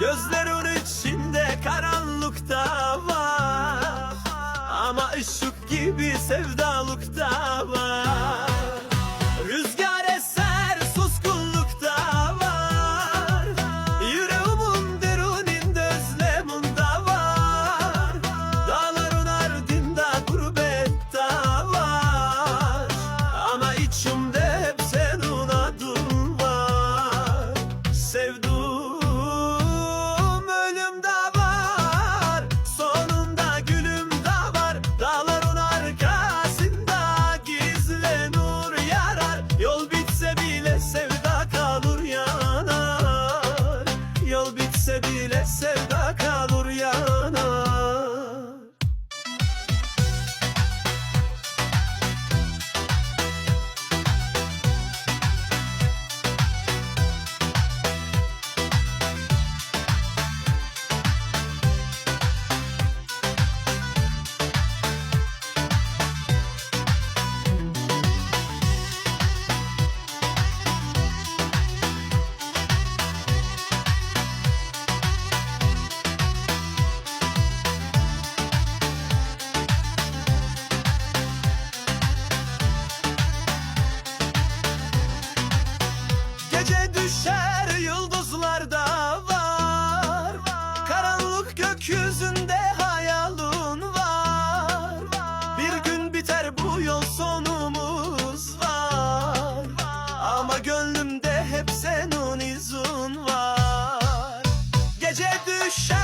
Gözlerin içinde karanlıkta var. Ama ışık gibi sevdalıkta var düşer yıldızlarda var. Karanlık gökyüzünde hayalun var. Bir gün biter bu yol sonumuz var. Ama gönlümde hep senin izin var Gece düşer